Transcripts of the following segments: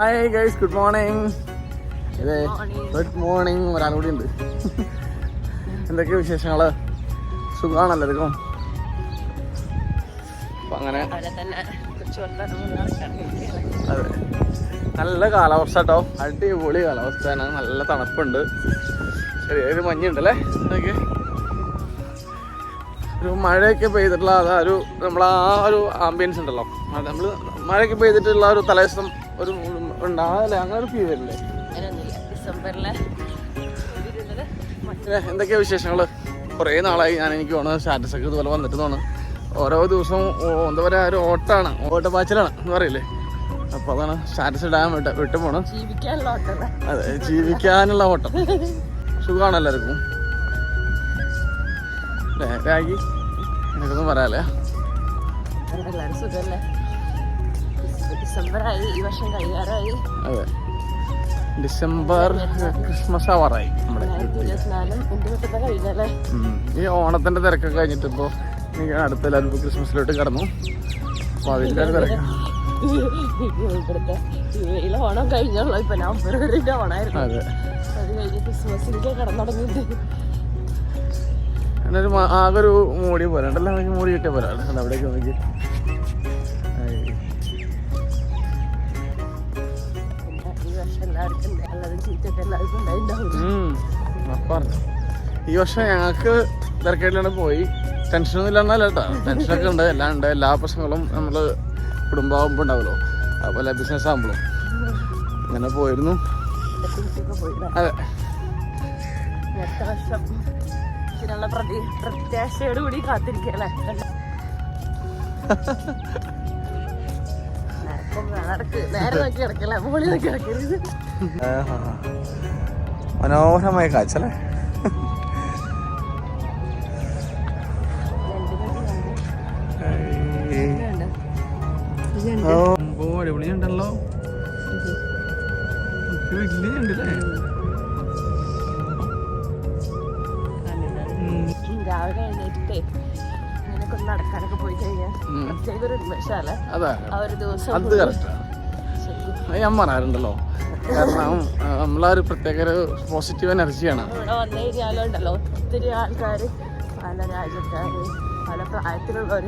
Hi guys good morning അതെ good morning ഒരാൾ കൂടി ഉണ്ട്. എന്തൊക്കെയാ വിശേഷങ്ങൾ സുഖമാണല്ലോ എടുക്കും അപ്പൊ അങ്ങനെ അതെ. നല്ല കാലാവസ്ഥ കേട്ടോ അടിപൊളി കാലാവസ്ഥയാണ് നല്ല തണുപ്പുണ്ട്. ചെറിയൊരു മഞ്ഞുണ്ടല്ലേ? ഇതൊക്കെ ഒരു മഴയൊക്കെ പെയ്തിട്ടുള്ള അതാ ഒരു നമ്മൾ ആ ഒരു ആംബിയൻസ് ഉണ്ടല്ലോ. നമ്മൾ മഴയൊക്കെ പെയ്തിട്ടുള്ള ഒരു തലേദിവസം ഒരു ഉണ്ടാകില്ല അങ്ങനെ ഒരു ഫീൽ വരില്ലേ എന്തൊക്കെയാ വിശേഷങ്ങൾ കുറേ നാളായി ഞാൻ എനിക്ക് തോന്നുന്നു സ്റ്റാറ്റസ് ഒക്കെ ഇതുപോലെ വന്നിട്ട് തോന്നുന്നു ഓരോ ദിവസവും എന്താ പറയുക ഒരു ഓട്ടാണ്. ഓട്ടപ്പാച്ചിലാണ് എന്ന് പറയില്ലേ? അപ്പോൾ അതാണ് സ്റ്റാറ്റസ് ഇടാൻ വിട്ട് വിട്ടു പോണം അതെ ജീവിക്കാനുള്ള ഓട്ടം. സുഖമാണ് എല്ലാവർക്കും. രാഗി എനിക്കൊന്നും പറയാല്ലേ. എല്ലാവരും സുഖമല്ലേ ഡിസംബറായി ഈ വർഷം കഴിയാറായി അതെ. ഡിസംബർ ക്രിസ്മസ് ആവാറായി നമ്മുടെ ഈ ഓണത്തിന്റെ തിരക്കൊക്കെ കഴിഞ്ഞിട്ട് ഇപ്പോ അടുത്ത എല്ലാവരും ക്രിസ്മസിലോട്ട് കടന്നു. അപ്പൊ അതിന്റെ തിരക്ക്. ഇവിടുത്തെ ഓണം കഴിഞ്ഞുള്ളൂ. ഇപ്പൊ നവംബർ വരെ ഓണായിരുന്നു. അതെ. അത് കഴിഞ്ഞ് ക്രിസ്മസിലേക്ക് കടന്നു തുടങ്ങിയിട്ട് എന്നൊരു ആകെ ഒരു മൂടി പോലെ. ഉണ്ടല്ലോ എനിക്ക് മൂടി കിട്ടിയ പോലെ അവിടേക്ക് നോക്കി ഈ വർഷം ഞങ്ങൾക്ക് തിരക്കേടിലാണ് പോയി. ടെൻഷനൊന്നും ഇല്ലാന്നല്ല കേട്ടോ. ടെൻഷനൊക്കെ ഉണ്ട് എല്ലാം ഉണ്ട്. എല്ലാ പ്രശ്നങ്ങളും നമ്മൾ കുടുംബമാകുമ്പോൾ ഉണ്ടാവുമല്ലോ. അതുപോലെ ബിസിനസ് ആകുമ്പോഴും അങ്ങനെ പോയിരുന്നു. അതെ. ഇതിനുള്ള പ്രതി പ്രത്യാശയോട് കൂടി കാത്തിരിക്കല. മനോഹരമായ കാഴ്ച അല്ലേ? ഓ അടിപൊളിയുണ്ടല്ലോ വലിയ ഉണ്ടല്ലേ രാവിലെ എഴുന്നേറ്റിട്ടേ ഇങ്ങനെയൊക്കെ ഒന്ന് നടക്കാനൊക്കെ പോയി കഴിഞ്ഞാൽ. പ്രത്യേക ഒരു ഉന്മേഷമല്ലേ? അതെ. ആ ഒരു ദിവസം അത് കറക്റ്റാണ് ഞാൻ പറയാറുണ്ടല്ലോ. കാരണം നമ്മളൊരു പ്രത്യേക ഒരു പോസിറ്റീവ് എനർജിയാണ് ഇവിടെ വന്നു കഴിഞ്ഞാലും ഉണ്ടല്ലോ ഒത്തിരി ആൾക്കാർ പല രാജ്യക്കാർ പല പ്രായത്തിലുള്ളവർ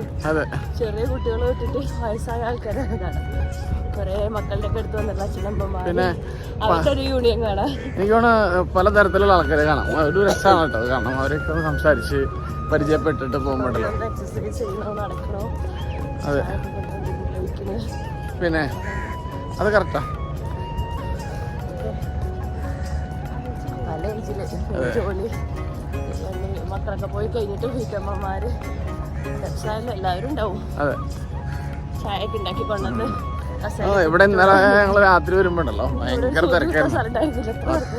ചെറിയ കുട്ടികൾ വിട്ടിട്ട് വയസ്സായ ആൾക്കാരാണ് കൊറേ കുറേ മക്കളുടെ ഒക്കെ അടുത്ത് വന്നിട്ടുള്ള അച്ഛനമ്മമാർ പിന്നെ അവരുടെ ഒരു യൂണിയൻ കാണാം. എനിക്ക് തോന്നുന്നു പലതരത്തിലുള്ള ആൾക്കാരെ കാണാം. ഒരു രസമാണ് കേട്ടോ കാരണം അവരൊക്കെ സംസാരിച്ച് പരിചയപ്പെട്ടിട്ട് പോകുമ്പോഴല്ലോ. ഒന്ന് എക്സസൈസ് ചെയ്യണോ നടക്കണോ? അതെ. പിന്നെ അത് കറക്റ്റാ പല ഏജിൽ ജോലി. മക്കളൊക്കെ പോയി കഴിഞ്ഞിട്ട് വീട്ടമ്മമാര് എല്ലാവരും ഉണ്ടാവും. ചായയൊക്കെ ഉണ്ടാക്കി കൊണ്ടത് ഇവിടെ ഇന്നലെ ഞങ്ങൾ രാത്രി വരുമ്പോണ്ടല്ലോ. ഭയങ്കര തിരക്കായിരുന്നു.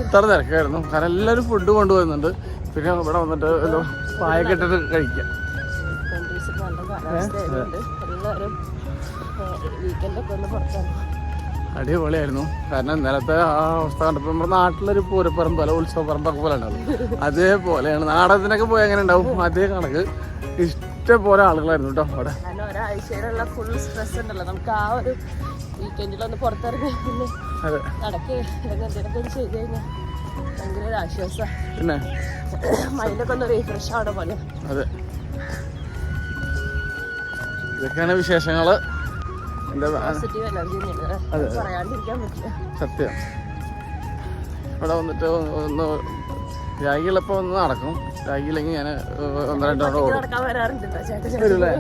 അത്ര തിരക്കായിരുന്നു. കാരണം എല്ലാവരും ഫുഡ് കൊണ്ടുപോകുന്നുണ്ട്. പിന്നെ ഇവിടെ വന്നിട്ട് പായൊക്കെ ഇട്ടിട്ട് കഴിക്കാം. വീക്കെൻഡൊക്കെ ഒന്ന് പുറത്തിറങ്ങും അടിപൊളിയായിരുന്നു. കാരണം ഇന്നലത്തെ ആ അവസ്ഥ കണ്ടപ്പോൾ നമ്മുടെ നാട്ടിലൊരു പൂരപ്പറമ്പ് അല്ല ഉത്സവപ്പറമ്പൊക്കെ പോലെ ഉണ്ടാവും. അതേപോലെയാണ് നാടകത്തിനൊക്കെ പോയി എങ്ങനെ ഉണ്ടാവും? അതേ കണക്ക്. ഇഷ്ടംപോലെ ആളുകളായിരുന്നു കേട്ടോ അവിടെ. ഒരാഴ്ചയിലുള്ള ഫുൾ സ്ട്രെസ് ഉണ്ടല്ലോ. നമുക്ക് ആ ഒരു വീക്കെൻഡിലൊന്ന് പുറത്തിറങ്ങി പിന്നെ അതെ. നടക്ക്. അല്ലെങ്കിൽ എന്തെങ്കിലുമൊക്കെ ഒന്ന് ചെയ്ത് കഴിഞ്ഞാൽ ഭയങ്കര ഒരു ആശ്വാസം. പിന്നെ? മൈൻഡൊക്കെ ഒന്ന് റീഫ്രഷ് ആവണ പോലെ. അതെ. ഇതൊക്കെയാണ് വിശേഷങ്ങൾ. സത്യം. ഇവിടെ വന്നിട്ട് ഒന്ന് രാഗിയിലപ്പോ ഒന്ന് നടക്കും. രാഗിയില്ലെങ്കിൽ ഞാൻ ഒന്ന് രണ്ട് തവണ ഓടും. വരൂല്ലേ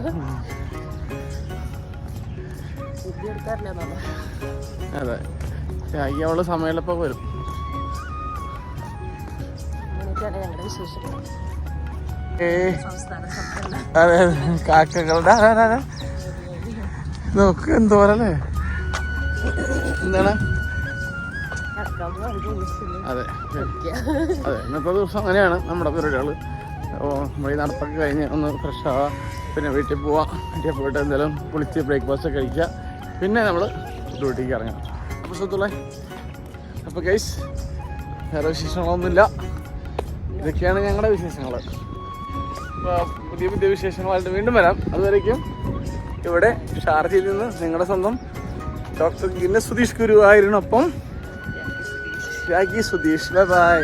അതെ. രാഗി അവൾ സമയമുള്ളപ്പോൾ വരും. ഏ. അതെ കാക്കകളുടെ അതെ അതെ ആ. നോക്ക് എന്തോരല്ലേ എന്താണ്? അതെ. അതെ ഇന്നത്തെ ദിവസം അങ്ങനെയാണ്. നമ്മുടെ പരിപാടികൾ ഈ നടപ്പൊക്കെ കഴിഞ്ഞ് ഒന്ന് ഫ്രഷ് ആവാം. പിന്നെ വീട്ടിൽ പോവാം. വീട്ടിൽ പോയിട്ട് എന്തെങ്കിലും കുളിച്ച് ബ്രേക്ക്ഫാസ്റ്റ് ഒക്കെ കഴിക്കുക പിന്നെ നമ്മൾ ഡ്യൂട്ടിക്ക് ഇറങ്ങണം അപ്പോൾ സുഹൃത്തുക്കളെ അപ്പോൾ ഗൈസ് വേറെ വിശേഷങ്ങളൊന്നുമില്ല. ഇതൊക്കെയാണ് ഞങ്ങളുടെ വിശേഷങ്ങൾ അപ്പോൾ പുതിയ പുതിയ വിശേഷങ്ങളായിട്ട് വീണ്ടും വരാം. അതുവരേക്കും ഇവിടെ ഷാർജയിൽ നിന്ന് നിങ്ങളുടെ സ്വന്തം ഡോക്ടർ ഗിന്ന സുധീഷ് ഗുരു ആയിരുന്നൊപ്പം രാഗി സുധീഷ് ബൈ